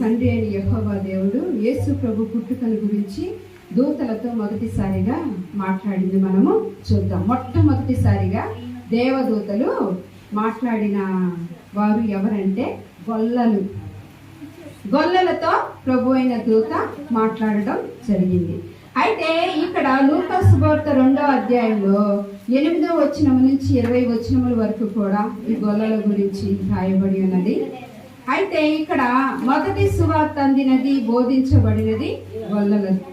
తండ్రి అయిన యహోవా దేవుడు యేసు ప్రభు పుట్టుకను గురించి దూతలతో మొదటిసారిగా మాట్లాడింది మనము చూద్దాం. మొట్టమొదటిసారిగా దేవదూతలు మాట్లాడిన వారు ఎవరంటే గొల్లలు. గొల్లలతో ప్రభు అయిన దూత మాట్లాడడం జరిగింది. అయితే ఇక్కడ లూకాసు వార్త రెండో అధ్యాయంలో ఎనిమిదో వచనం నుంచి ఇరవై వచనముల వరకు కూడా ఈ గొల్లల గురించి రాయబడి ఉన్నది. అయితే ఇక్కడ మొదటి సువార్త అందినది బోధించబడినది వల్లనది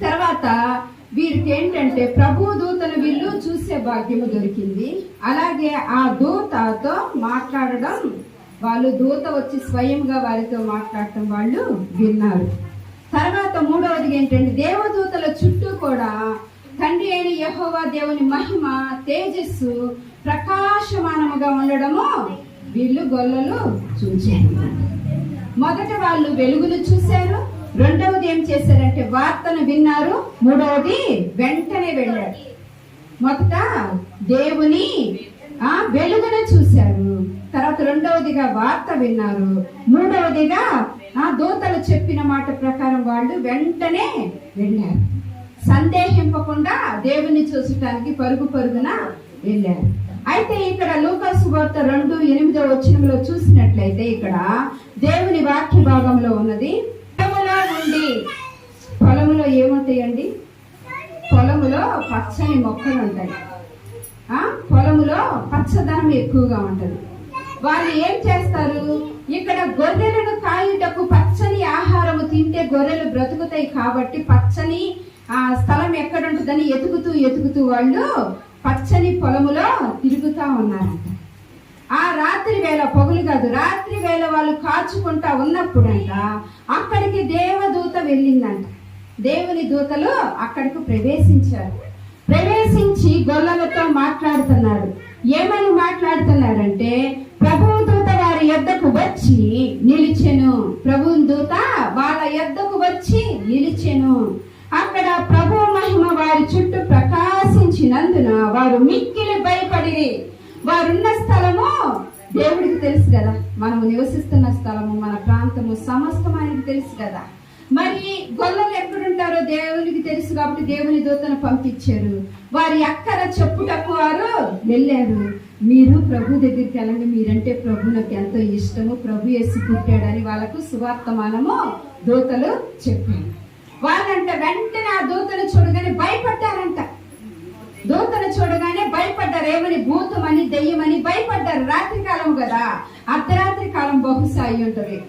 తర్వాత వీరికి ఏంటంటే ప్రభు దూతను వీళ్ళు చూసే భాగ్యము దొరికింది. అలాగే ఆ దూతతో మాట్లాడడం వాళ్ళు దూత వచ్చి స్వయంగా వారితో మాట్లాడటం వాళ్ళు విన్నారు. తర్వాత మూడవది ఏంటంటే దేవదూతల చుట్టూ కూడా తండ్రి అయిన యహోవా దేవుని మహిమ తేజస్సు ప్రకాశమానముగా ఉండడము వీళ్ళు గొల్లలు చూచారు. మొదట వాళ్ళు వెలుగును చూశారు. రెండవది ఏం చేశారంటే వార్తను విన్నారు. మూడవది వెంటనే వెళ్ళారు. మొదట దేవుని ఆ వెలుగును చూశారు. తర్వాత రెండవదిగా వార్త విన్నారు. మూడవదిగా ఆ దూతలు చెప్పిన మాట ప్రకారం వాళ్ళు వెంటనే వెళ్ళారు. సందేహింపకుండా దేవుని చూసటానికి పరుగు పరుగున వెళ్ళారు. అయితే ఇక్కడ లూకాసు వార్త రెండు ఎనిమిదో వచనంలో చూసినట్లయితే ఇక్కడ దేవుని వాక్య భాగంలో ఉన్నది పొలములో ఉండి పొలములో ఏముంటాయండి? పొలములో పచ్చని మొక్కలు ఉంటాయి. పొలములో పచ్చదనం ఎక్కువగా ఉంటుంది. వాళ్ళు ఏం చేస్తారు? ఇక్కడ గొర్రెలను కాయుటకు పచ్చని ఆహారము తింటే గొర్రెలు బ్రతుకుతాయి కాబట్టి పచ్చని ఆ స్థలం ఎక్కడ ఉంటుందని ఎతుకుతూ ఎతుకుతూ వాళ్ళు పచ్చని పొలములో తిరుగుతూ ఉన్నారంట. ఆ రాత్రి వేళ పొగులు కాదు రాత్రి వేళ వాళ్ళు కాచుకుంటా ఉన్నప్పుడంట అక్కడికి దేవదూత వెళ్ళిందంట. దేవుని దూతలు అక్కడికి ప్రవేశించారు. ప్రవేశించి గొల్లలతో మాట్లాడుతున్నారు ఏమని మాట్లాడుతున్నారంటే ప్రభువు దూత వారి యొద్దకు వచ్చి నిలిచెను. ప్రభువు దూత వాళ్ళ యొద్దకు వచ్చి నిలిచెను. అక్కడ ప్రభు మహిమ వారు మిక్కిలి భయపడి వారున్న స్థలము దేవుడికి తెలుసు కదా. మనము నివసిస్తున్న స్థలము మన ప్రాంతము సమస్తం ఆయనకి తెలుసు కదా. మరి గొల్లలు ఎక్కడుంటారో దేవునికి తెలుసు కాబట్టి దేవుని దూతను పంపించారు. వారి అక్కర చెప్పుటకు వారు వెళ్ళారు. మీరు ప్రభు దగ్గరికి వెళ్ళండి. మీరంటే ప్రభు నాకు ఎంతో ఇష్టము. ప్రభు వేసి పుట్టాడని వాళ్ళకు సువార్తమానము దూతలు చెప్పారు. వాళ్ళంట వెంటనే ఆ దూతలు చూడగానే భయపడ్డారంట. దూతను చూడగానే భయపడ్డారు. ఏమని? భూతమని దెయ్యమని భయపడ్డారు. రాత్రి కాలం కదా. అర్ధరాత్రి కాలం బహుశా అయి